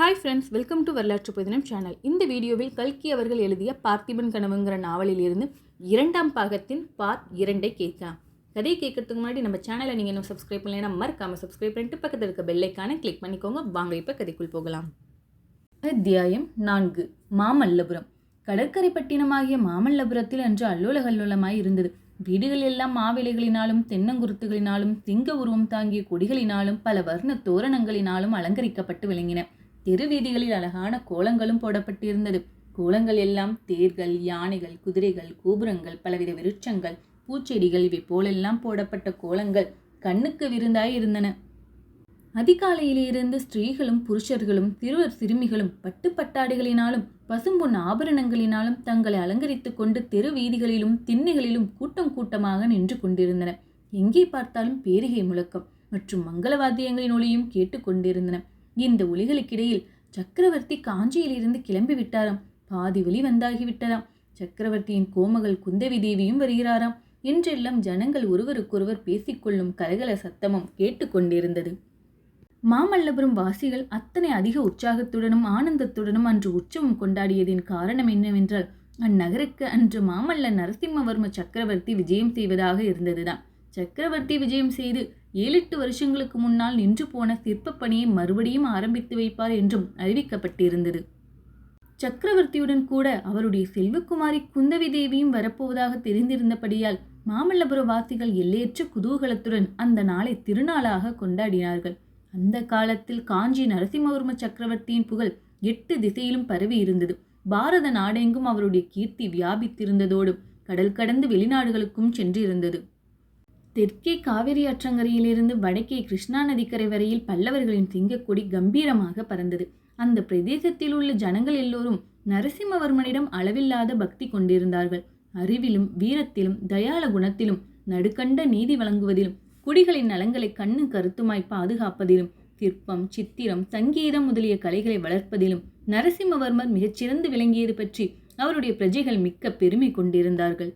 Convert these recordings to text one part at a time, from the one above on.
Hi friends welcome to வரலாற்று புதினம் channel இந்த வீடியோவில் கல்கி அவர்கள் எழுதிய பார்த்திபன் கனவுங்கிற நாவலில் இருந்து இரண்டாம் பாகத்தின் பார்ட் இரண்டை கேட்கலாம். கதையை கேட்கறதுக்கு முன்னாடி நம்ம சேனலை நீங்கள் இன்னும் சப்ஸ்கிரைப் பண்ணலைன்னா மறக்காமல் சப்ஸ்கிரைப் பண்ணிட்டு பக்கத்தில் இருக்க பெல்லைக்கான கிளிக் பண்ணிக்கோங்க. வாங்க இப்போ கதைக்குள் போகலாம். அத்தியாயம் நான்கு. மாமல்லபுரம். கடற்கரை பட்டினமாகிய மாமல்லபுரத்தில் அன்று அல்லோல கல்லோலமாய் இருந்தது. வீடுகள் எல்லாம் மாவிலைகளினாலும் தென்னங்குருத்துகளினாலும் சிங்க உருவம் தாங்கிய கொடிகளினாலும் பல வர்ண தோரணங்களினாலும் அலங்கரிக்கப்பட்டு விளங்கின. தெருவீதிகளில் அழகான கோலங்களும் போடப்பட்டிருந்தது. கோலங்கள் எல்லாம் தேர்கள் யானைகள் குதிரைகள் கோபுரங்கள் பலவித விருட்சங்கள் பூச்செடிகள் இவை போலெல்லாம் போடப்பட்ட கோலங்கள் கண்ணுக்கு விருந்தாய் இருந்தன. அதிகாலையிலிருந்து ஸ்திரீகளும் புருஷர்களும் சிறுவர் சிறுமிகளும் பட்டு பட்டாடைகளினாலும் பசும்பொன் ஆபரணங்களினாலும் தங்களை அலங்கரித்து கொண்டு தெரு வீதிகளிலும் திண்ணைகளிலும் கூட்டம் கூட்டமாக நின்று கொண்டிருந்தன. எங்கே பார்த்தாலும் பேரிகை முழக்கம் மற்றும் மங்களவாத்தியங்களின் ஒளியும் கேட்டுக்கொண்டிருந்தன இந்த ஒளிகளுக்கிடையில் சக்கரவர்த்தி காஞ்சியிலிருந்து கிளம்பி விட்டாராம். பாதி ஒளி வந்தாகிவிட்டதாம். சக்கரவர்த்தியின் கோமகள் குந்தவி தேவியும் வருகிறாராம். என்றெல்லாம் ஜனங்கள் ஒருவருக்கொருவர் பேசிக்கொள்ளும் கலகல சத்தமும் கேட்டுக்கொண்டிருந்தது மாமல்லபுரம் வாசிகள் அத்தனை அதிக உற்சாகத்துடனும் ஆனந்தத்துடனும் அன்று உற்சவம் கொண்டாடியதின் காரணம் என்னவென்றால் அந்நகருக்கு அன்று மாமல்ல நரசிம்மவர்ம சக்கரவர்த்தி விஜயம் செய்வதாக இருந்ததுதான். சக்கரவர்த்தி விஜயம் செய்து ஏழெட்டு வருஷங்களுக்கு முன்னால் நின்று போன சிற்பப் பணியை மறுபடியும் ஆரம்பித்து வைப்பார் என்றும் அறிவிக்கப்பட்டிருந்தது. சக்கரவர்த்தியுடன் கூட அவருடைய செல்வக்குமாரி குந்தவி தேவியும் வரப்போவதாக தெரிந்திருந்தபடியால் மாமல்லபுர வாசிகள் எல்லையற்ற குதூகலத்துடன் அந்த நாளை திருநாளாக கொண்டாடினார்கள். அந்த காலத்தில் காஞ்சி நரசிம்மவர்ம சக்கரவர்த்தியின் புகழ் எட்டு திசையிலும் பரவி இருந்தது. பாரத நாடெங்கும் அவருடைய கீர்த்தி வியாபித்திருந்ததோடு கடல் கடந்து வெளிநாடுகளுக்கும் சென்றிருந்தது. தெற்கே காவிரி ஆற்றங்கரையிலிருந்து வடக்கே கிருஷ்ணா நதிக்கரை வரையில் பல்லவர்களின் சிங்கக்கொடி கம்பீரமாக பறந்தது. அந்த பிரதேசத்தில் உள்ள ஜனங்கள் எல்லோரும் நரசிம்மவர்மனிடம் அளவில்லாத பக்தி கொண்டிருந்தார்கள். அறிவிலும் வீரத்திலும் தயால குணத்திலும் நடுக்கண்ட நீதி வழங்குவதிலும் குடிகளின் நலங்களை கண்ணு கருத்துமாய் பாதுகாப்பதிலும் சிற்பம் சித்திரம் சங்கீதம் முதலிய கலைகளை வளர்ப்பதிலும் நரசிம்மவர்மர் மிகச்சிறந்து விளங்கியது பற்றி அவருடைய பிரஜைகள் மிக்க பெருமை கொண்டிருந்தார்கள்.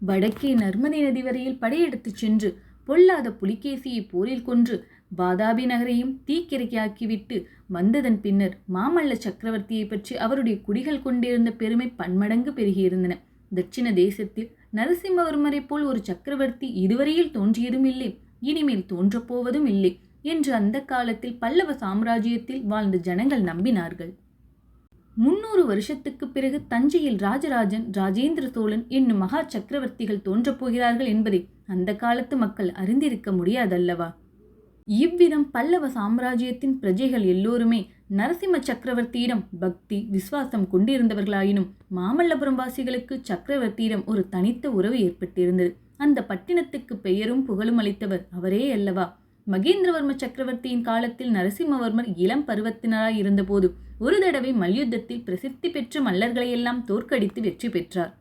வடக்கே நர்மதை நதி வரையில் படையெடுத்துச் சென்று பொல்லாத புலிகேசியை போரில் கொன்று பாதாபி நகரையும் தீக்கிரையாக்கிவிட்டு வந்ததன் பின்னர் மாமல்ல சக்கரவர்த்தியை பற்றி அவருடைய குடிகள் கொண்டிருந்த பெருமை பன்மடங்கு பெருகியிருந்தன. தட்சிண தேசத்தில் நரசிம்மவர்மரை போல் ஒரு சக்கரவர்த்தி இதுவரையில் தோன்றியதும் இல்லை இனிமேல் தோன்றப்போவதும் இல்லை என்று அந்த காலத்தில் பல்லவ சாம்ராஜ்யத்தில் வாழ்ந்த ஜனங்கள் நம்பினார்கள். முன்னூறு வருஷத்துக்கு பிறகு தஞ்சையில் ராஜராஜன் ராஜேந்திர சோழன் என்னும் மகா சக்கரவர்த்திகள் தோன்றப் போகிறார்கள் என்பதை அந்த காலத்து மக்கள் அறிந்திருக்க முடியாதல்லவா? இவ்விதம் பல்லவ சாம்ராஜ்யத்தின் பிரஜைகள் எல்லோருமே நரசிம்ம சக்கரவர்த்தியிடம் பக்தி விசுவாசம் கொண்டிருந்தவர்களாயினும் மாமல்லபுரம் வாசிகளுக்கு சக்கரவர்த்தியிடம் ஒரு தனித்த உறவு ஏற்பட்டிருந்தது. அந்த பட்டினத்துக்கு பெயரும் புகழும் அளித்தவர் அவரே அல்லவா? மகேந்திரவர்ம சக்கரவர்த்தியின் காலத்தில் நரசிம்மவர்மர் இளம் பருவத்தினராய் இருந்தபோது ஒரு தடவை மல்யுத்தத்தில் பிரசித்தி பெற்ற மல்லர்களையெல்லாம் தோற்கடித்து வெற்றி பெற்றார்.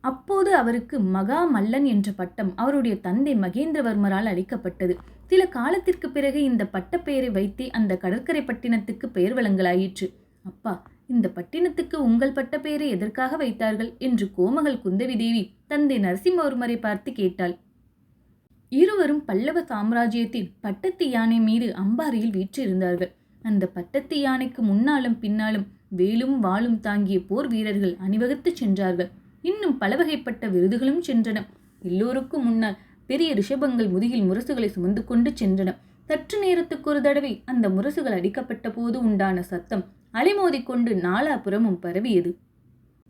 அப்போது அவருக்கு மகா மல்லன் என்ற பட்டம் அவருடைய தந்தை மகேந்திரவர்மரால் அளிக்கப்பட்டது. சில காலத்திற்கு பிறகு இந்த பட்டப்பெயரை வைத்தே அந்த கடற்கரை பட்டினத்துக்கு பெயர் வழங்கலாயிற்று. அப்பா இந்த பட்டினத்துக்கு உங்கள் பட்டப்பெயரை எதற்காக வைத்தார்கள்? என்று கோமகள் குந்தவி தேவி தந்தை நரசிம்மவர்மரை பார்த்து கேட்டாள். இருவரும் பல்லவ சாம்ராஜ்யத்தின் பட்டத்து யானை மீது அம்பாரியில் வீற்றிருந்தார்கள். அந்த பட்டத்து யானைக்கு முன்னாலும் பின்னாலும் வேலும் வாளும் தாங்கிய போர் வீரர்கள் அணிவகுத்து சென்றார்கள். இன்னும் பலவகைப்பட்ட விருதுகளும் சென்றன. எல்லோருக்கும் முன்னால் பெரிய ரிஷபங்கள் முதுகில் முரசுகளை சுமந்து கொண்டு சென்றன. சற்று நேரத்துக்கு ஒரு தடவை அந்த முரசுகள் அடிக்கப்பட்ட போது உண்டான சத்தம் அலைமோதிக்கொண்டு நாலாபுறமும் பரவியது.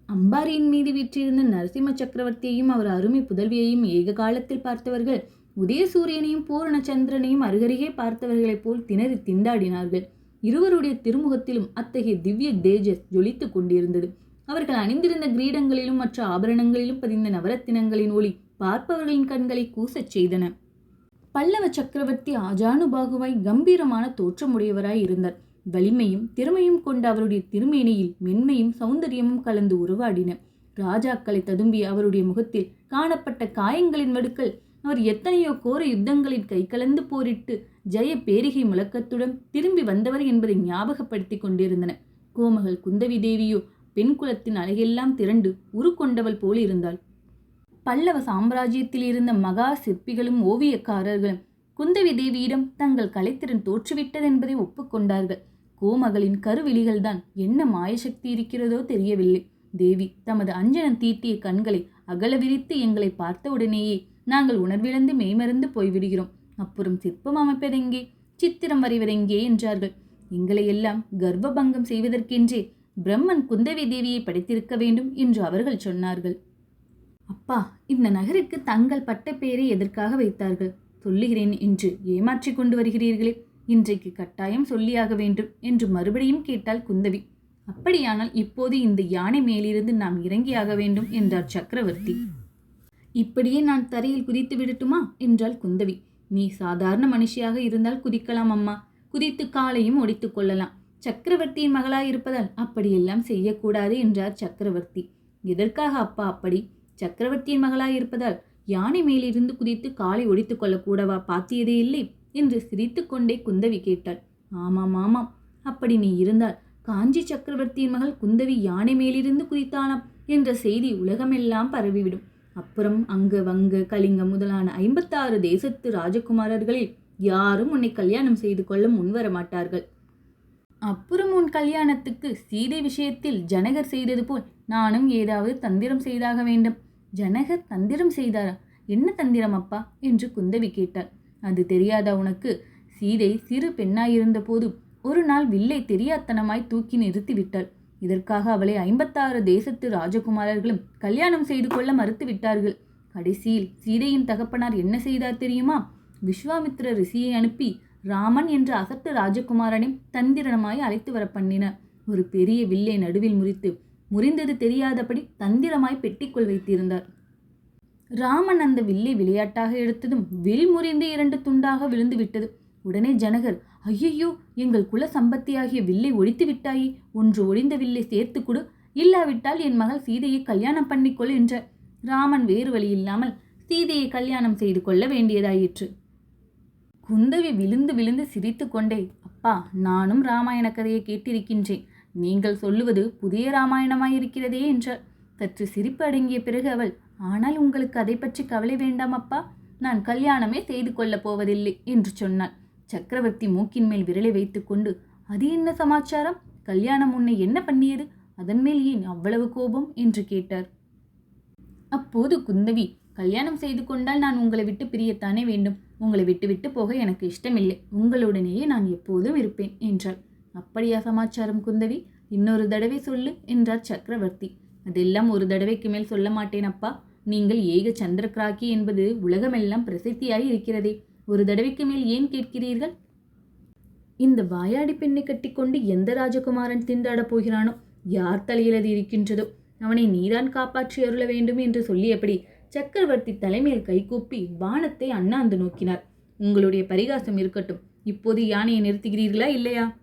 அம்பாரியின் மீது வீற்றிருந்த நரசிம்ம சக்கரவர்த்தியையும் அவர் அருமை புதல்வியையும் ஏக காலத்தில் பார்த்தவர்கள் உதயசூரியனையும் பூரண சந்திரனையும் அருகருகே பார்த்தவர்களைப் போல் திணறி திண்டாடினார்கள். இருவருடைய திருமுகத்திலும் அத்தகைய திவ்ய தேஜஸ் ஜொலித்துக் கொண்டிருந்தது. அவர்கள் அணிந்திருந்த கிரீடங்களிலும் மற்ற ஆபரணங்களிலும் பதிந்த நவரத்தினங்களின் ஒளி பார்ப்பவர்களின் கண்களை கூசச் செய்தன. பல்லவ சக்கரவர்த்தி ஆஜானுபாகுவாய் கம்பீரமான தோற்றமுடையவராய் இருந்தார். வலிமையும் திறமையும் கொண்ட அவருடைய திருமேனியில் மென்மையும் சௌந்தரியமும் கலந்து உருவாடின. ராஜாக்களை ததும்பிய அவருடைய முகத்தில் காணப்பட்ட காயங்களின் வடுக்கள் அவர் எத்தனையோ கோர யுத்தங்களில் கை கலந்து போரிட்டு ஜெய பேரிகை முழக்கத்துடன் திரும்பி வந்தவர் என்பதை ஞாபகப்படுத்தி கொண்டிருந்தன. கோமகள் குந்தவி தேவியோ பெண் குலத்தின் அழகெல்லாம் திரண்டு உருக்கொண்டவள் போல் இருந்தாள் பல்லவ சாம்ராஜ்யத்தில் இருந்த மகா சிற்பிகளும் ஓவியக்காரர்களும் குந்தவி தேவியிடம் தங்கள் கலைத்திறன் தோற்றுவிட்டது என்பதை ஒப்புக்கொண்டார்கள். கோமகளின் கருவிழிகள்தான் என்ன மாயசக்தி இருக்கிறதோ தெரியவில்லை. தேவி தமது அஞ்சனம் தீட்டிய கண்களை அகல விரித்து எங்களை பார்த்தவுடனேயே நாங்கள் உணர்விழந்து மெய்மறந்து போய்விடுகிறோம். அப்புறம் சிற்பம் அமைப்பதெங்கே சித்திரம் வரைவதெங்கே என்றார்கள். எங்களை எல்லாம் கர்ப்பபங்கம் செய்வதற்கென்றே பிரம்மன் குந்தவி தேவியை படைத்திருக்க வேண்டும் என்று அவர்கள் சொன்னார்கள். அப்பா இந்த நகருக்கு தங்கள் பட்ட பெயரை எதற்காக வைத்தார்கள்? சொல்லுகிறேன் என்று ஏமாற்றிக் கொண்டு வருகிறீர்களே இன்றைக்கு கட்டாயம் சொல்லியாக வேண்டும் என்று மறுபடியும் கேட்டாள் குந்தவி. அப்படியானால் இப்போது இந்த யானை மேலிருந்து நாம் இறங்கியாக வேண்டும் என்றார் சக்கரவர்த்தி. இப்படியே நான் தரையில் குதித்து விடட்டுமா? என்றாள் குந்தவி. நீ சாதாரண மனுஷியாக இருந்தால் குதிக்கலாம் அம்மா. குதித்து காலையும் ஒடித்து கொள்ளலாம். சக்கரவர்த்தியின் மகளாய் இருப்பதால் அப்படியெல்லாம் செய்யக்கூடாது என்றார் சக்கரவர்த்தி. எதற்காக அப்பா அப்படி? சக்கரவர்த்தியின் மகளாய் இருப்பதால் யானை மேலிருந்து குதித்து காலை ஒடித்து கொள்ளக்கூடவா? பாத்தியதே இல்லை என்று சிரித்துக்கொண்டே குந்தவி கேட்டாள். ஆமாம் ஆமாம். அப்படி நீ இருந்தால் காஞ்சி சக்கரவர்த்தியின் மகள் குந்தவி யானை மேலிருந்து குதித்தாளாம் என்ற செய்தி உலகமெல்லாம் பரவிவிடும். அப்புறம் அங்கு வங்க கலிங்கம் முதலான ஐம்பத்தாறு தேசத்து ராஜகுமாரர்களில் யாரும் உன்னை கல்யாணம் செய்து கொள்ள முன்வர மாட்டார்கள் அப்புறம் உன் கல்யாணத்துக்கு சீதை விஷயத்தில் ஜனகர் செய்தது போல் நானும் ஏதாவது தந்திரம் செய்தாக வேண்டும். ஜனகர் தந்திரம் செய்தாரா? என்ன தந்திரம் அப்பா? என்று குந்தவி கேட்டாள். அது தெரியாதா உனக்கு? சீதை சிறு பெண்ணாயிருந்த போது ஒரு நாள் வில்லை தெரியாத்தனமாய் தூக்கி நிறுத்திவிட்டாள் இதற்காக அவளை ஐம்பத்தாறு தேசத்து ராஜகுமாரர்களும் கல்யாணம் செய்து கொள்ள மறுத்து விட்டார்கள் கடைசியில் சீதையின் தகப்பனார் என்ன செய்தார் தெரியுமா? விஸ்வாமித்ர ரிஷியை அனுப்பி ராமன் என்ற அசட்டு ராஜகுமாரனை தந்திரமாய் அழைத்து வர பண்ணினார் ஒரு பெரிய வில்லை நடுவில் முறித்து முறிந்தது தெரியாதபடி தந்திரமாய் பெட்டிக்குள் வைத்திருந்தார். ராமன் அந்த வில்லை விளையாட்டாக எடுத்ததும் வில் முறிந்து இரண்டு துண்டாக விழுந்து விட்டது உடனே ஜனகர் ஐயையோ எங்கள் குல சம்பத்தியாகிய வில்லை ஒழித்து விட்டாயே ஒன்று ஒழிந்த வில்லை சேர்த்து கொடு இல்லாவிட்டால் என் மகள் சீதையை கல்யாணம் பண்ணிக்கொள் என்ற ராமன் வேறு வழி இல்லாமல் சீதையை கல்யாணம் செய்து கொள்ள வேண்டியதாயிற்று. குந்தவி விழுந்து விழுந்து சிரித்து கொண்டே அப்பா நானும் ராமாயண கதையை கேட்டிருக்கின்றேன். நீங்கள் சொல்லுவது புதிய ராமாயணமாயிருக்கிறதே என்றார் சற்று சிரிப்பு அடங்கிய பிறகு அவள் ஆனால் உங்களுக்கு அதை பற்றி கவலை வேண்டாம் அப்பா. நான் கல்யாணமே செய்து கொள்ளப் போவதில்லை என்று சொன்னாள். சக்கரவர்த்தி மூக்கின் மேல் விரலை வைத்துக்கொண்டு அது என்ன சமாச்சாரம்? கல்யாணம் உன்னை என்ன பண்ணியது? அதன் மேல் ஏன் அவ்வளவு கோபம்? என்று கேட்டார். அப்போது குந்தவி கல்யாணம் செய்து கொண்டால் நான் உங்களை விட்டு பிரியத்தானே வேண்டும். உங்களை விட்டு விட்டு போக எனக்கு இஷ்டமில்லை. உங்களுடனேயே நான் எப்போதும் இருப்பேன் என்றாள். அப்படியா சமாச்சாரம் குந்தவி? இன்னொரு தடவை சொல்லு என்றார் சக்கரவர்த்தி. அதெல்லாம் ஒரு தடவைக்கு மேல் சொல்ல மாட்டேன் அப்பா. நீங்கள் ஏக சந்திரகிராக்கி என்பது உலகமெல்லாம் பிரசித்தியாய் இருக்கிறதே. ஒரு தடவைக்கு மேல் ஏன் கேட்கிறீர்கள்? இந்த வாயாடி பெண்ணை கட்டிக்கொண்டு எந்த ராஜகுமாரன் திண்டாடப் போகிறானோ? யார் தலையில் அது இருக்கின்றதோ? அவனை நீதான் காப்பாற்றி அருள வேண்டும் என்று சொல்லியபடி சக்கரவர்த்தி தலைமையில் கைகூப்பி வானத்தை அண்ணாந்து நோக்கினார். உங்களுடைய பரிகாசம் இருக்கட்டும். இப்போது யானையை நிறுத்துகிறீர்களா இல்லையா?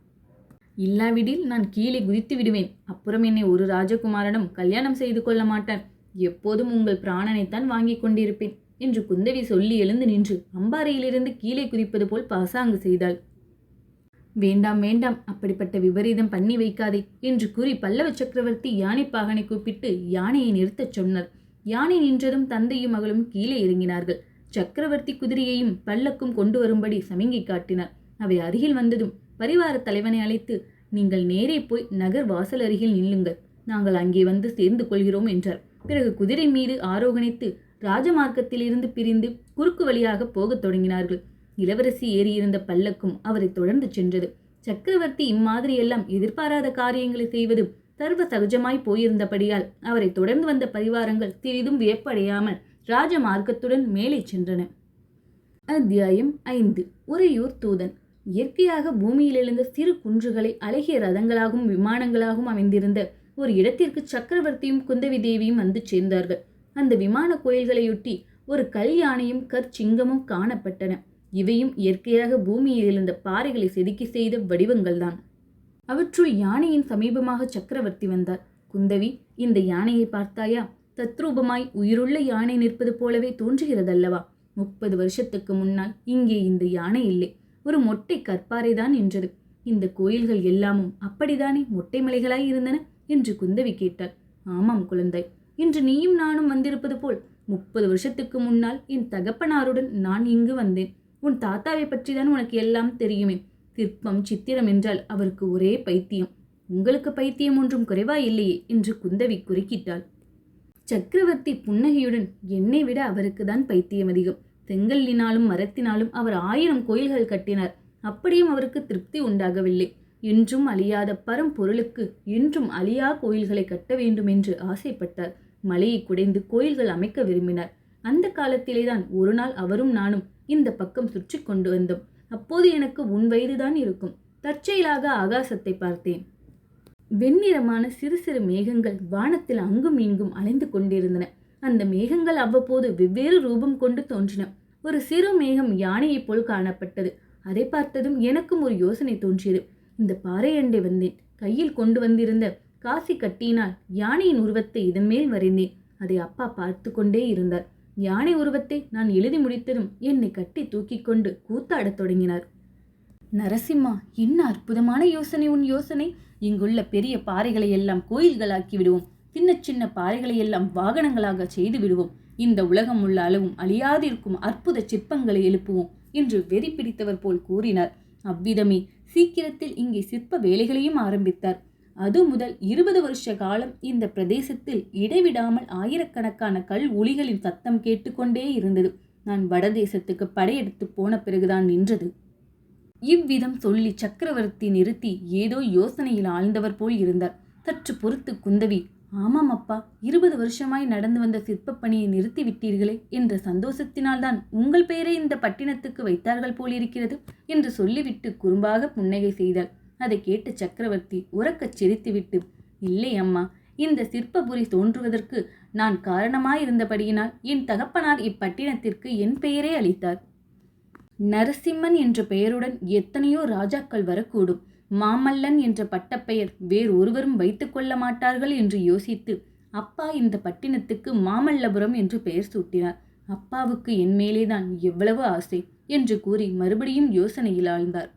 இல்லாவிடில் நான் கீழே குதித்து விடுவேன். அப்புறம் என்னை ஒரு ராஜகுமாரனும் கல்யாணம் செய்து கொள்ள மாட்டான் எப்போதும் உங்கள் பிராணனைத்தான் வாங்கி கொண்டிருப்பேன். என்று குந்தவி சொல்லி எழுந்து நின்று அம்பாறையிலிருந்து கீழே குதிப்பது போல் பாசாங்கு செய்தாள். வேண்டாம் வேண்டாம் அப்படிப்பட்ட விபரீதம் பண்ணி வைக்காதே என்று கூறி பல்லவ சக்கரவர்த்தி யானை பாகனை கூப்பிட்டு யானையை நிறுத்தச் சொன்னார். யானை நின்றதும் தந்தையும் மகளும் கீழே இறங்கினார்கள். சக்கரவர்த்தி குதிரையையும் பல்லக்கும் கொண்டு வரும்படி சமிங்கை காட்டினார். அவை அருகில் வந்ததும் பரிவார தலைவனை அழைத்து நீங்கள் நேரே போய் நகர் வாசல் அருகில் நில்லுங்கள். நாங்கள் அங்கே வந்து சேர்ந்து கொள்கிறோம் என்றார். பிறகு குதிரை மீது ஆரோகணித்து ராஜமார்க்கத்திலிருந்து பிரிந்து குறுக்கு வழியாக போகத் தொடங்கினார்கள். இளவரசி ஏறியிருந்த பல்லக்கும் அவரை தொடர்ந்து சென்றது. சக்கரவர்த்தி இம்மாதிரியெல்லாம் எதிர்பாராத காரியங்களை செய்வது சர்வ சகஜமாய் போயிருந்தபடியால் அவரை தொடர்ந்து வந்த பரிவாரங்கள் சிறிதும் வியப்படையாமல் ராஜமார்க்கத்துடன் மேலே சென்றன. அத்தியாயம் ஐந்து. உறையூர் தூதன். இயற்கையாக பூமியில் எழுந்த சிறு குன்றுகளை அழகிய ரதங்களாகவும் விமானங்களாகவும் அமைந்திருந்த ஒரு இடத்திற்கு சக்கரவர்த்தியும் குந்தவி தேவியும் வந்து சேர்ந்தார்கள். அந்த விமான கோயில்களையொட்டி ஒரு கல் யானையும் கற்சிங்கமும் காணப்பட்டன. இவையும் இயற்கையாக பூமியில் எழுந்த பாறைகளை செதுக்கி செய்த வடிவங்கள்தான். அவற்றுள் யானையின் சமீபமாக சக்கரவர்த்தி வந்தார். குந்தவி இந்த யானையை பார்த்தாயா? தத்ரூபமாய் உயிருள்ள யானை நிற்பது போலவே தோன்றுகிறதல்லவா? முப்பது வருஷத்துக்கு முன்னால் இங்கே இந்த யானை இல்லை. ஒரு மொட்டை கற்பாறைதான் என்றது இந்த கோயில்கள் எல்லாமும் அப்படித்தானே மொட்டை மலைகளாய் இருந்தன? என்று குந்தவி கேட்டாள். ஆமாம் குழந்தை இன்று நீயும் நானும் வந்திருப்பது போல் முப்பது வருஷத்துக்கு முன்னால் என் தகப்பனாருடன் நான் இங்கு வந்தேன். உன் தாத்தாவை பற்றி தான் உனக்கு எல்லாம் தெரியுமே. சிற்பம் சித்திரம் என்றால் அவருக்கு ஒரே பைத்தியம். உங்களுக்கு பைத்தியம் ஒன்றும் குறைவா இல்லையே என்று குந்தவி குறுக்கிட்டாள். சக்கரவர்த்தி புன்னகையுடன் என்னை விட அவருக்கு தான் பைத்தியம் அதிகம். செங்கல்லினாலும் மரத்தினாலும் அவர் ஆயிரம் கோயில்கள் கட்டினார். அப்படியும் அவருக்கு திருப்தி உண்டாகவில்லை. என்றும் அழியாத பரம்பொருளுக்கு என்றும் அழியா கோயில்களை கட்ட வேண்டும் என்று ஆசைப்பட்டார். மலையை குடைந்து கோயில்கள் அமைக்க விரும்பினார். அந்த காலத்திலேதான் ஒரு நாள் அவரும் நானும் இந்த பக்கம் சுற்றி கொண்டு வந்தோம். அப்போது எனக்கு உன் வயதுதான் இருக்கும். தற்செயலாக ஆகாசத்தை பார்த்தேன். வெண்ணிறமான சிறு சிறு மேகங்கள் வானத்தில் அங்கும் இங்கும் அலைந்து கொண்டிருந்தன. அந்த மேகங்கள் அவ்வப்போது வெவ்வேறு ரூபம் கொண்டு தோன்றின. ஒரு சிறு மேகம் யானையைப் போல் காணப்பட்டது. அதை பார்த்ததும் எனக்கும் ஒரு யோசனை தோன்றியது. இந்த பாறை அண்டை வந்தேன். கையில் கொண்டு வந்திருந்த காசி கட்டியினால் யானையின் உருவத்தை இதன் மேல் வரைந்தேன். அதை அப்பா பார்த்து கொண்டே இருந்தார். யானை உருவத்தை நான் எழுதி முடித்ததும் என்னை கட்டி தூக்கி கொண்டு கூத்தாடத் தொடங்கினார். நரசிம்மா என்ன அற்புதமான யோசனை உன் யோசனை? இங்குள்ள பெரிய பாறைகளை எல்லாம் கோயில்களாக்கி விடுவோம். சின்ன சின்ன பாறைகளை எல்லாம் வாகனங்களாக செய்து விடுவோம். இந்த உலகம் உள்ள அளவும் அழியாதிருக்கும் அற்புத சிற்பங்களை எழுப்புவோம் என்று வெறி பிடித்தவர் போல் கூறினார். அவ்விதமே சீக்கிரத்தில் இங்கே சிற்ப வேலைகளையும் ஆரம்பித்தார். அது முதல் இருபது வருஷ காலம் இந்த பிரதேசத்தில் இடைவிடாமல் ஆயிரக்கணக்கான கல் ஒளிகளின் சத்தம் கேட்டுக்கொண்டே இருந்தது. நான் வடதேசத்துக்கு படையெடுத்து போன பிறகுதான் நின்றது. இவ்விதம் சொல்லி சக்கரவர்த்தி நிறுத்தி ஏதோ யோசனையில் ஆழ்ந்தவர் போல் இருந்தார். சற்று பொறுத்து குந்தவி ஆமாம் அப்பா இருபது வருஷமாய் நடந்து வந்த சிற்பப் பணியை நிறுத்தி விட்டீர்களே என்ற சந்தோஷத்தினால்தான் உங்கள் பெயரை இந்த பட்டினத்துக்கு வைத்தார்கள் போலிருக்கிறது என்று சொல்லிவிட்டு குறும்பாக புன்னகை செய்தாள். அதை கேட்டு சக்கரவர்த்தி உறக்கச் சிரித்துவிட்டு இல்லை அம்மா இந்த சிற்பபுரி தோன்றுவதற்கு நான் காரணமாயிருந்தபடியினால் என் தகப்பனார் இப்பட்டினத்திற்கு என் பெயரே அளித்தார். நரசிம்மன் என்ற பெயருடன் எத்தனையோ ராஜாக்கள் வரக்கூடும். மாமல்லன் என்ற பட்டப்பெயர் வேறொருவரும் வைத்துக் கொள்ள மாட்டார்கள் என்று யோசித்து அப்பா இந்த பட்டினத்துக்கு மாமல்லபுரம் என்று பெயர் சூட்டினார். அப்பாவுக்கு என் மேலேதான் எவ்வளவு ஆசை என்று கூறி மறுபடியும் யோசனையில் ஆழ்ந்தார்.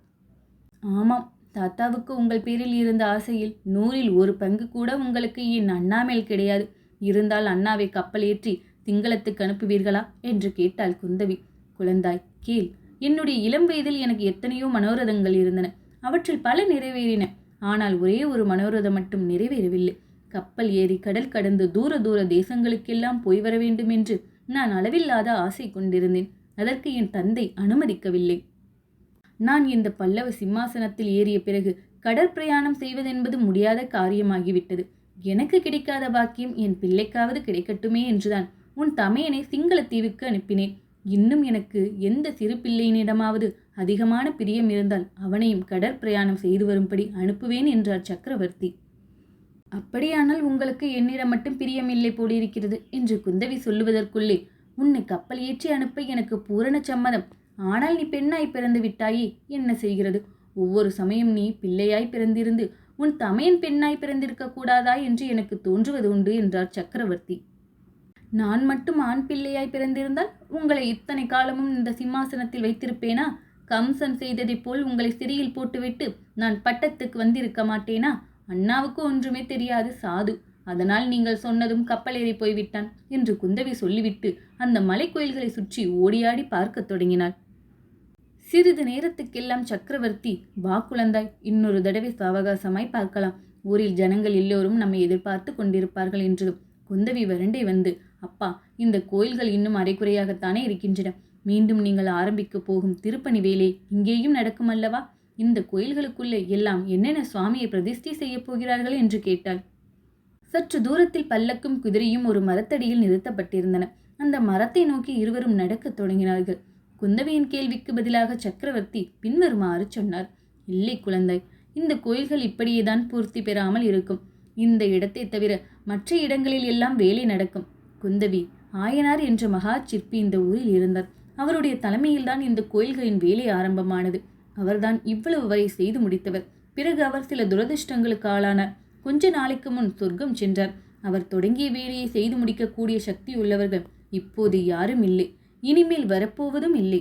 ஆமாம் தாத்தாவுக்கு உங்கள் பேரில் இருந்த ஆசையில் நூறில் ஒரு பங்கு கூட உங்களுக்கு என் அண்ணா மேல் கிடையாது. இருந்தால் அண்ணாவை கப்பல் ஏற்றி அனுப்புவீர்களா? என்று கேட்டாள் குந்தவி. குழந்தாய் கேள். என்னுடைய இளம் வயதில் எனக்கு எத்தனையோ மனோரதங்கள் இருந்தன. அவற்றில் பல நிறைவேறின. ஆனால் ஒரே ஒரு மனோரதம் மட்டும் நிறைவேறவில்லை. கப்பல் ஏறி கடல் கடந்து தூர தூர தேசங்களுக்கெல்லாம் போய் வர வேண்டும் என்று நான் அளவில்லாத ஆசை கொண்டிருந்தேன். அதற்கு என் தந்தை அனுமதிக்கவில்லை. நான் இந்த பல்லவ சிம்மாசனத்தில் ஏறிய பிறகு கடற்பிரயாணம் செய்வதென்பது முடியாத காரியமாகிவிட்டது. எனக்கு கிடைக்காத பாக்கியம் என் பிள்ளைக்காவது கிடைக்கட்டுமே என்றுதான் உன் தமையனை சிங்களத்தீவுக்கு அனுப்பினேன். இன்னும் எனக்கு எந்த சிறு பிள்ளையினிடமாவது அதிகமான பிரியம் இருந்தால் அவனையும் கடற்பிரயாணம் செய்து வரும்படி அனுப்புவேன் என்றார் சக்கரவர்த்தி. அப்படியானால் உங்களுக்கு என்னிடம் மட்டும் பிரியமில்லை போலிருக்கிறது என்று குந்தவி சொல்லுவதற்குள்ளே உன்னை கப்பல் ஏற்றி அனுப்ப எனக்கு பூரண சம்மதம். ஆனால் நீ பெண்ணாய் பிறந்து விட்டாயே என்ன செய்கிறது? ஒவ்வொரு சமயம் நீ பிள்ளையாய் பிறந்திருந்து உன் தமையன் பெண்ணாய் பிறந்திருக்க கூடாதா என்று எனக்கு தோன்றுவது உண்டு என்றார் சக்கரவர்த்தி. நான் மட்டும் ஆண் பிள்ளையாய் பிறந்திருந்தால் உங்களை இத்தனை காலமும் இந்த சிம்மாசனத்தில் வைத்திருப்பேனா? கம்சன் செய்ததைப் போல் உங்களை சிறையில் போட்டுவிட்டு நான் பட்டத்துக்கு வந்திருக்க மாட்டேனா? அண்ணாவுக்கு ஒன்றுமே தெரியாது சாது. அதனால் நீங்கள் சொன்னதும் கப்பலேறி போய்விட்டான் என்று குந்தவி சொல்லிவிட்டு அந்த மலை கோயில்களை சுற்றி ஓடியாடி பார்க்கத் தொடங்கினாள். சிறிது நேரத்துக்கெல்லாம் சக்கரவர்த்தி வா குழந்தாய் இன்னொரு தடவை சாவகாசமாய் பார்க்கலாம். ஊரில் ஜனங்கள் எல்லோரும் நம்மை எதிர்பார்த்து கொண்டிருப்பார்கள் என்றதும் குந்தவி வறண்டை வந்து அப்பா இந்த கோயில்கள் இன்னும் அரைக்குறையாகத்தானே இருக்கின்றன. மீண்டும் நீங்கள் ஆரம்பிக்க போகும் திருப்பணி வேலை இங்கேயும் நடக்கும் அல்லவா? இந்த கோயில்களுக்குள்ளே எல்லாம் என்னென்ன சுவாமியை பிரதிஷ்டை செய்யப் போகிறார்கள்? என்று கேட்டாள். சற்று தூரத்தில் பல்லக்கும் குதிரையும் ஒரு மரத்தடியில் நிறுத்தப்பட்டிருந்தன. அந்த மரத்தை நோக்கி இருவரும் நடக்கத் தொடங்கினார்கள். குந்தவையின் கேள்விக்கு பதிலாக சக்கரவர்த்தி பின்வருமாறு சொன்னார் இல்லை குழந்தை இந்த கோயில்கள் இப்படியேதான் பூர்த்தி பெறாமல் இருக்கும். இந்த இடத்தை தவிர மற்ற இடங்களில் எல்லாம் வேலை நடக்கும். குந்தவி ஆயனார் என்ற மகா சிற்பி இந்த ஊரில் இருந்தார். அவருடைய தலைமையில்தான் இந்த கோயில்களின் வேலை ஆரம்பமானது. அவர்தான் இவ்வளவு வரை செய்து முடித்தவர். பிறகு அவர் சில துரதிருஷ்டங்களுக்கு ஆளானார் கொஞ்ச நாளைக்கு முன் சொர்க்கம் சென்றார். அவர் தொடங்கிய வேலையை செய்து முடிக்கக்கூடிய சக்தி உள்ளவர்கள் இப்போது யாரும் இல்லை. இனிமேல் வரப்போவதும் இல்லை.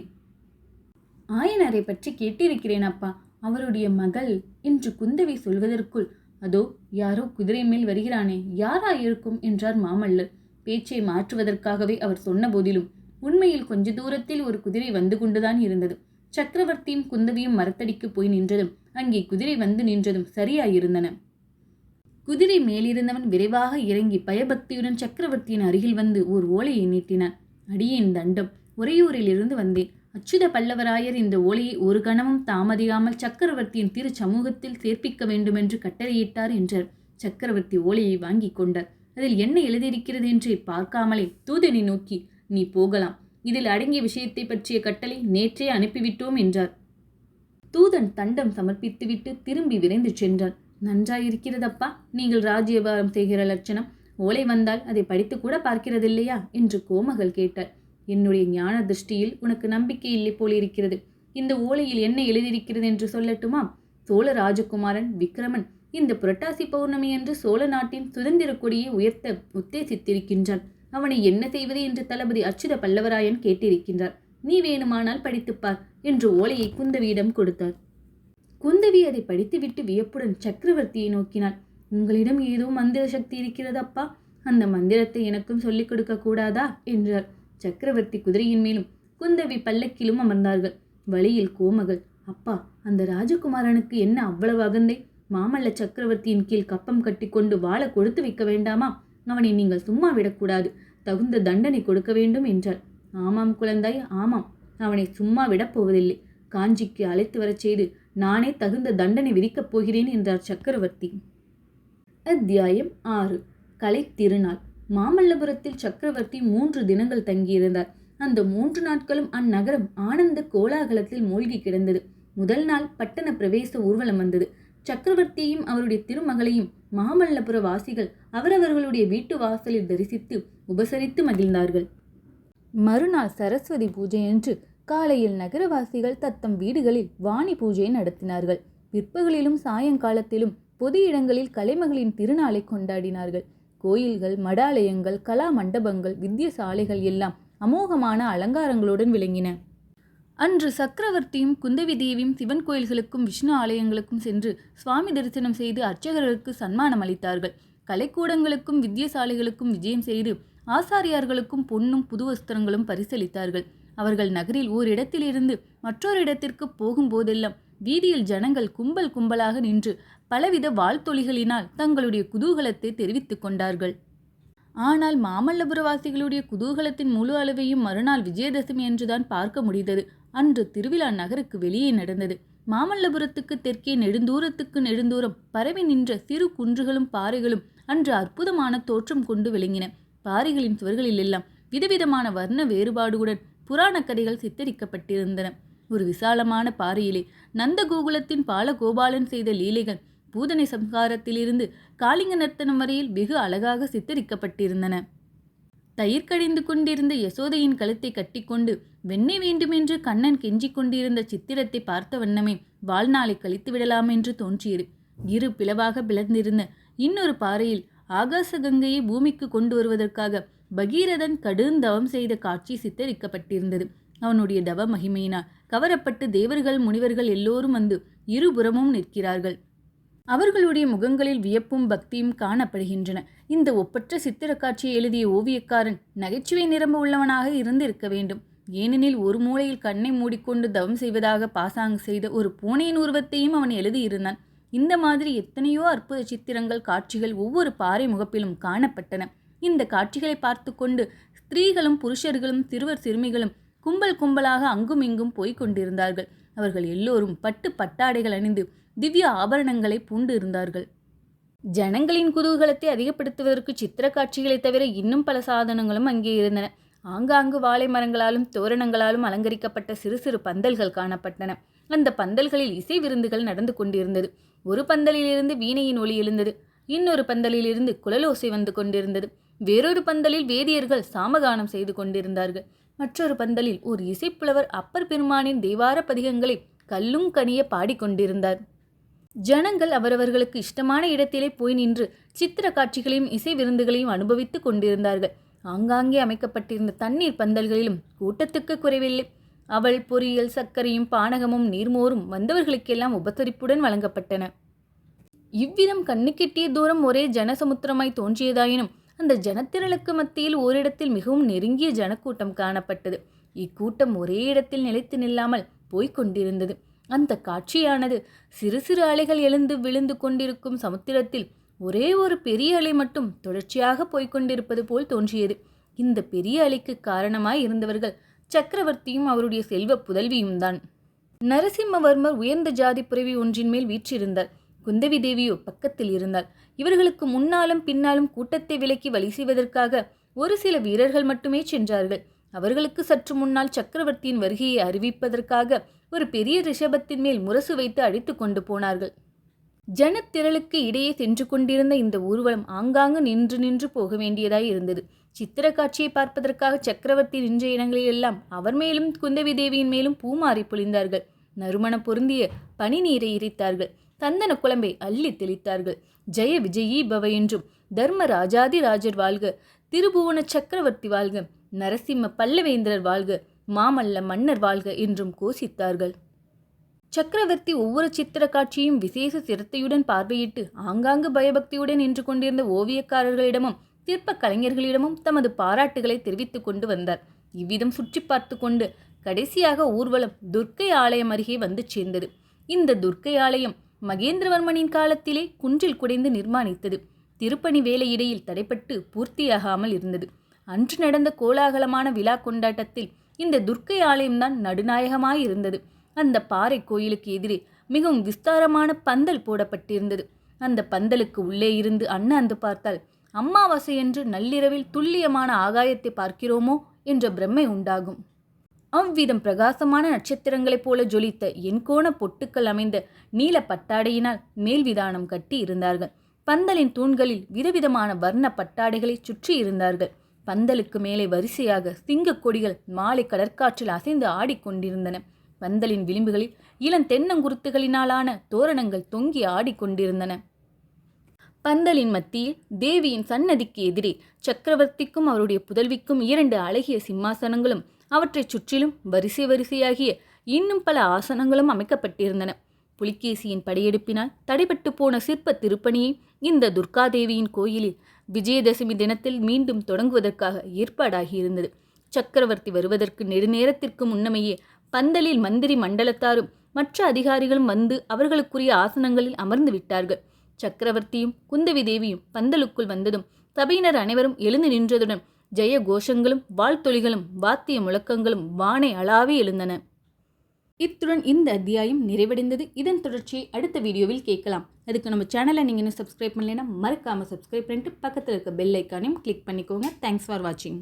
ஆயனரை பற்றி கேட்டிருக்கிறேன் அப்பா. அவருடைய மகள் என்று குந்தவை சொல்வதற்குள் அதோ யாரோ குதிரை மேல் வருகிறானே யாரா இருக்கும்? என்றார் மாமல்லர். பேச்சை மாற்றுவதற்காகவே அவர் சொன்ன போதிலும் உண்மையில் கொஞ்ச தூரத்தில் ஒரு குதிரை வந்து கொண்டுதான் இருந்தது. சக்கரவர்த்தியும் குந்தவியும் மரத்தடிக்கு போய் நின்றதும் அங்கே குதிரை வந்து நின்றதும் சரியாயிருந்தன. குதிரை மேலிருந்தவன் விரைவாக இறங்கி பயபக்தியுடன் சக்கரவர்த்தியின் அருகில் வந்து ஓர் ஓலையை நீட்டினான். அடியேன் தண்டம். உறையூரிலிருந்து வந்தேன். அச்சுத பல்லவராயர் இந்த ஓலையை ஒரு கணமும் தாமதியாமல் சக்கரவர்த்தியின் திரு சமூகத்தில் சேர்ப்பிக்க வேண்டுமென்று கட்டளையிட்டார் என்றார். சக்கரவர்த்தி ஓலையை வாங்கி கொண்டார். அதில் என்ன எழுதியிருக்கிறது என்று பார்க்காமலே தூதனை நோக்கி நீ போகலாம். இதில் அடங்கிய விஷயத்தை பற்றிய கட்டளை நேற்றே அனுப்பிவிட்டோம் என்றார். தூதன் தண்டம் சமர்ப்பித்துவிட்டு திரும்பி விரைந்து சென்றான். நன்றாயிருக்கிறதப்பா. நீங்கள் ராஜ்யபாரம் செய்கிற லட்சணம். ஓலை வந்தால் அதை படித்து கூட பார்க்கிறதில்லையா? என்று கோமகள் கேட்டார் என்னுடைய ஞான திருஷ்டியில் உனக்கு நம்பிக்கை இல்லை போலிருக்கிறது இந்த ஓலையில் என்ன எழுதியிருக்கிறது என்று சொல்லட்டுமா? சோழ ராஜகுமாரன் விக்ரமன் இந்த புரட்டாசி பௌர்ணமி என்று சோழ நாட்டின் சுதந்திர கொடியை உயர்த்த உத்தேசித்திருக்கின்றான். அவனை என்ன செய்வது என்று தளபதி அச்சுத பல்லவராயன் கேட்டிருக்கின்றார். நீ வேணுமானால் படித்துப்பார் என்று ஓலையை குந்தவியிடம் கொடுத்தார். குந்தவி அதை படித்துவிட்டு வியப்புடன் சக்கரவர்த்தியை நோக்கினாள். உங்களிடம் ஏதோ மந்திர சக்தி இருக்கிறதப்பா அந்த மந்திரத்தை எனக்கும் சொல்லிக் கொடுக்க கூடாதா? என்றார். சக்கரவர்த்தி குதிரையின் மேலும் குந்தவி பல்லக்கிலும் அமர்ந்தார்கள். வழியில் கோமகள் அப்பா அந்த ராஜகுமாரனுக்கு என்ன அவ்வளவு அகந்தை? மாமல்ல சக்கரவர்த்தியின் கீழ் கப்பம் கட்டிக்கொண்டு வாழ கொடுத்து வைக்க வேண்டாமா? அவனை நீங்கள் சும்மா விடக்கூடாது. தகுந்த தண்டனை கொடுக்க வேண்டும் என்றார். ஆமாம் குழந்தாய் ஆமாம். அவனை சும்மா விடப் போவதில்லை. காஞ்சிக்கு அழைத்து வரச் செய்து நானே தகுந்த தண்டனை விதிக்கப் போகிறேன் என்றார் சக்கரவர்த்தி. அத்தியாயம் ஆறு. கலை திருநாள். மாமல்லபுரத்தில் சக்கரவர்த்தி மூன்று தினங்கள் தங்கியிருந்தார். அந்த மூன்று நாட்களும் அந்நகரம் ஆனந்த கோலாகலத்தில் மூழ்கி கிடந்தது. முதல் நாள் பட்டண பிரவேச ஊர்வலம் வந்தது. சக்கரவர்த்தியையும் அவருடைய திருமகளையும் மாமல்லபுர வாசிகள் அவரவர்களுடைய வீட்டு வாசலில் தரிசித்து உபசரித்து மகிழ்ந்தார்கள். மறுநாள் சரஸ்வதி பூஜை என்று காலையில் நகரவாசிகள் தத்தம் வீடுகளில் வாணி பூஜை நடத்தினார்கள். பிற்பகலிலும் சாயங்காலத்திலும் பொது இடங்களில் கலைமகளின் திருநாளை கொண்டாடினார்கள். கோயில்கள் மடாலயங்கள் கலா மண்டபங்கள் வித்தியசாலைகள் எல்லாம் அமோகமான அலங்காரங்களுடன் விளங்கின. அன்று சக்கரவர்த்தியும் குந்தவி தேவியும் சிவன் கோயில்களுக்கும் விஷ்ணு ஆலயங்களுக்கும் சென்று சுவாமி தரிசனம் செய்து அர்ச்சகர்களுக்கு சன்மானம் அளித்தார்கள். கலைக்கூடங்களுக்கும் வித்தியசாலைகளுக்கும் விஜயம் செய்து ஆசாரியார்களுக்கும் பொன்னும் புது வஸ்திரங்களும் பரிசளித்தார்கள். அவர்கள் நகரில் ஓரிடத்திலிருந்து மற்றொரு இடத்திற்கு போகும்போதெல்லாம் வீதியில் ஜனங்கள் கும்பல் கும்பலாக நின்று பலவித வாழ்த்தொழிகளினால் தங்களுடைய குதூகலத்தை தெரிவித்துக் கொண்டார்கள். ஆனால் மாமல்லபுரவாசிகளுடைய குதூகலத்தின் முழு அளவையும் மறுநாள் விஜயதசமி என்றுதான் பார்க்க முடிந்தது. அன்று திருவிழா நகருக்கு வெளியே நடந்தது. மாமல்லபுரத்துக்கு தெற்கே நெடுந்தூரத்துக்கு நெடுந்தூரம் பரவி நின்ற சிறு குன்றுகளும் பாறைகளும் அன்று அற்புதமான தோற்றம் கொண்டு விளங்கின. பாறைகளின் சுவர்களில் எல்லாம் விதவிதமான வர்ண வேறுபாடுடன் புராண கதைகள் சித்தரிக்கப்பட்டிருந்தன. ஒரு விசாலமான பாறையிலே நந்தகோகுலத்தின் பாலகோபாலன் செய்த லீலைகள் பூதனை சம்ஹாரத்திலிருந்து காளிங்க நர்த்தனம் வரையில் வெகு அழகாக சித்தரிக்கப்பட்டிருந்தன. தயிர் கடிந்து கொண்டிருந்த யசோதையின் கழுத்தை கட்டிக்கொண்டு வெண்ணெய் வேண்டுமென்று கண்ணன் கெஞ்சிக் கொண்டிருந்த சித்திரத்தை பார்த்த வண்ணமே வாழ்நாளை கழித்து விடலாம் என்று தோன்றியது. இரு பிளவாக பிளந்திருந்த இன்னொரு பாறையில் ஆகாச கங்கையை பூமிக்கு கொண்டு வருவதற்காக பகீரதன் கடுந்தவம் செய்த காட்சி சித்தரிக்கப்பட்டிருந்தது. அவனுடைய தவ மகிமையினால் கவரப்பட்டு தேவர்கள் முனிவர்கள் எல்லோரும் வந்து இருபுறமும் நிற்கிறார்கள். அவர்களுடைய முகங்களில் வியப்பும் பக்தியும் காணப்படுகின்றன. இந்த ஒப்பற்ற சித்திர காட்சியை எழுதிய ஓவியக்காரன் நகைச்சுவை நிரம்ப உள்ளவனாக இருந்திருக்க வேண்டும். ஏனெனில் ஒரு மூலையில் கண்ணை மூடிக்கொண்டு தவம் செய்வதாக பாசாங் செய்த ஒரு பூனையின் உருவத்தையும் அவன் எழுதியிருந்தான். இந்த மாதிரி எத்தனையோ அற்புத சித்திரங்கள் காட்சிகள் ஒவ்வொரு பாறை முகப்பிலும் காணப்பட்டன. இந்த காட்சிகளை பார்த்து கொண்டு ஸ்திரீகளும் புருஷர்களும் சிறுவர் சிறுமிகளும் கும்பல் கும்பலாக அங்கும் இங்கும் போய்க் கொண்டிருந்தார்கள். அவர்கள் எல்லோரும் பட்டு பட்டாடைகள் அணிந்து திவ்ய ஆபரணங்களை பூண்டு இருந்தார்கள். ஜனங்களின் குதூகலத்தை அதிகப்படுத்துவதற்கு சித்திர காட்சிகளை தவிர இன்னும் பல சாதனங்களும் அங்கே இருந்தன. ஆங்காங்கு வாழை மரங்களாலும் தோரணங்களாலும் அலங்கரிக்கப்பட்ட சிறு சிறு பந்தல்கள் காணப்பட்டன. அந்த பந்தல்களில் இசை விருந்துகள் நடந்து கொண்டிருந்தது. ஒரு பந்தலிலிருந்து வீணையின் ஒளி எழுந்தது. இன்னொரு பந்தலிலிருந்து குழலோசை வந்து கொண்டிருந்தது. வேறொரு பந்தலில் வேதியர்கள் சாமகானம் செய்து கொண்டிருந்தார்கள். மற்றொரு பந்தலில் ஒரு இசைப்புலவர் அப்பர் பெருமானின் தேவார பதிகங்களை கல்லும் கனிய பாடிக்கொண்டிருந்தார். ஜனங்கள் அவரவர்களுக்கு இஷ்டமான இடத்திலே போய் நின்று சித்திர காட்சிகளையும் இசை விருந்துகளையும் அனுபவித்துக் கொண்டிருந்தார்கள். ஆங்காங்கே அமைக்கப்பட்டிருந்த தண்ணீர் பந்தல்களிலும் கூட்டத்துக்கு குறைவில்லை. அவள் பொரியல் சர்க்கரையும் பானகமும் நீர்மோரும் வந்தவர்களுக்கெல்லாம் உபசரிப்புடன் வழங்கப்பட்டன. இவ்விதம் கண்ணுக்கெட்டிய தூரம் ஒரே ஜனசமுத்திரமாய் தோன்றியதாயினும் அந்த ஜனத்திரளுக்கு மத்தியில் ஓரிடத்தில் மிகவும் நெருங்கிய ஜனக்கூட்டம் காணப்பட்டது. இக்கூட்டம் ஒரே இடத்தில் நிலைத்து நில்லாமல் போய்க் கொண்டிருந்தது. அந்த காட்சியானது சிறு சிறு அலைகள் எழுந்து விழுந்து கொண்டிருக்கும் சமுத்திரத்தில் ஒரே ஒரு பெரிய அலை மட்டும் தொடர்ச்சியாக போய்கொண்டிருப்பது போல் தோன்றியது. இந்த பெரிய அலைக்கு காரணமாய் இருந்தவர்கள் சக்கரவர்த்தியும் அவருடைய செல்வ புதல்வியும் தான். நரசிம்மவர்மர் உயர்ந்த ஜாதி பிறவி ஒன்றின் மேல் வீற்றிருந்தார். குந்தவி தேவியோ பக்கத்தில் இருந்தாள். இவர்களுக்கு முன்னாலும் பின்னாலும் கூட்டத்தை விலக்கி வழி செய்வதற்காக ஒரு சில வீரர்கள் மட்டுமே சென்றார்கள். அவர்களுக்கு சற்று முன்னால் சக்கரவர்த்தியின் வருகையை அறிவிப்பதற்காக ஒரு பெரிய ரிஷபத்தின் மேல் முரசு வைத்து அழித்து கொண்டு போனார்கள். ஜனத்திரளுக்கு இடையே சென்று கொண்டிருந்த இந்த ஊர்வலம் ஆங்காங்கு நின்று நின்று போக வேண்டியதாய் இருந்தது. சித்திர காட்சியை பார்ப்பதற்காக சக்கரவர்த்தி நின்ற இடங்களிலெல்லாம் அவர் மேலும் குந்தவி தேவியின் மேலும் பூமாறி பொழிந்தார்கள். நறுமண பொருந்திய பனி நீரை இறைத்தார்கள். தந்தன குழம்பை அள்ளி தெளித்தார்கள். ஜெய விஜயீ பவ என்றும் தர்ம ராஜாதி ராஜர் வாழ்க திருபுவன சக்கரவர்த்தி வாழ்க நரசிம்ம பல்லவேந்திரர் வாழ்க மாமல்ல மன்னர் வாழ்க என்றும் கோஷித்தார்கள். சக்கரவர்த்தி ஒவ்வொரு சித்திர காட்சியும் விசேஷ சிரத்தையுடன் பார்வையிட்டு ஆங்காங்கு பயபக்தியுடன் நின்று கொண்டிருந்த ஓவியக்காரர்களிடமும் சிற்ப கலைஞர்களிடமும் தமது பாராட்டுகளை தெரிவித்துக் கொண்டு வந்தார். இவ்விதம் சுற்றி பார்த்து கொண்டு கடைசியாக ஊர்வலம் துர்க்கை ஆலயம் அருகே வந்து சேர்ந்தது. இந்த துர்க்கை ஆலயம் மகேந்திரவர்மனின் காலத்திலே குன்றில் குடைந்து நிர்மாணித்தது. திருப்பணி வேலை இடையில் தடைப்பட்டு பூர்த்தியாகாமல் இருந்தது. அன்று நடந்த கோலாகலமான விழா கொண்டாட்டத்தில் இந்த துர்க்கை ஆலயம்தான் நடுநாயகமாயிருந்தது அந்த பாறை கோயிலுக்கு எதிரே மிகவும் விஸ்தாரமான பந்தல் போடப்பட்டிருந்தது. அந்த பந்தலுக்கு உள்ளே இருந்து அண்ணாந்து பார்த்தால் அம்மாவாசை என்று நள்ளிரவில் துல்லியமான ஆகாயத்தை பார்க்கிறோமோ என்ற பிரம்மை உண்டாகும். அவ்விதம் பிரகாசமான நட்சத்திரங்களைப் போல ஜொலித்த எண்கோண பொட்டுக்கள் அமைந்த நீல பட்டாடையினால் மேல் விதானம் கட்டி இருந்தார்கள். பந்தலின் தூண்களில் விதவிதமான வர்ண பட்டாடைகளை சுற்றி இருந்தார்கள். பந்தலுக்கு மேலே வரிசையாக சிங்கக் கொடிகள் மாலை கடற்காற்றில் அசைந்து ஆடிக்கொண்டிருந்தன. பந்தலின் விளிம்புகளில் இளம் தென்னங்குருத்துகளினாலான தோரணங்கள் தொங்கி ஆடிக்கொண்டிருந்தன. பந்தலின் மத்தியில் தேவியின் சன்னதிக்கு எதிரே சக்கரவர்த்திக்கும் அவருடைய புதல்விக்கும் இரண்டு அழகிய சிம்மாசனங்களும் அவற்றைச் சுற்றிலும் வரிசை வரிசையாகிய இன்னும் பல ஆசனங்களும் அமைக்கப்பட்டிருந்தன. புலிகேசியின் படையெடுப்பினால் தடைபட்டு போன சிற்ப திருப்பணியை இந்த துர்காதேவியின் கோயிலில் விஜயதசமி தினத்தில் மீண்டும் தொடங்குவதற்காக ஏற்பாடாகியிருந்தது. சக்கரவர்த்தி வருவதற்கு நெடுநேரத்திற்கு முன்னமையே பந்தலில் மந்திரி மண்டலத்தாரும் மற்ற அதிகாரிகளும் வந்து அவர்களுக்குரிய ஆசனங்களில் அமர்ந்து விட்டார்கள். சக்கரவர்த்தியும் குந்தவி தேவியும் பந்தலுக்குள் வந்ததும் சபையினர் அனைவரும் எழுந்து நின்றதுடன் ஜெய கோஷங்களும் வாழ்த்தொழிகளும் வாத்திய முழக்கங்களும் வானை அளாவே எழுந்தன. இத்துடன் இந்த அத்தியாயம் நிறைவடைந்தது. இதன் தொடர்ச்சியை அடுத்த வீடியோவில் கேட்கலாம். அதுக்கு நம்ம சேனலை நீங்கள் இன்னும் சப்ஸ்கிரைப் பண்ணலைன்னா மறக்காமல் சப்ஸ்கிரைப் பண்ணிட்டு பக்கத்தில் இருக்க பெல் ஐக்கானையும் கிளிக் பண்ணிக்கோங்க. தேங்க்ஸ் ஃபார் வாட்சிங்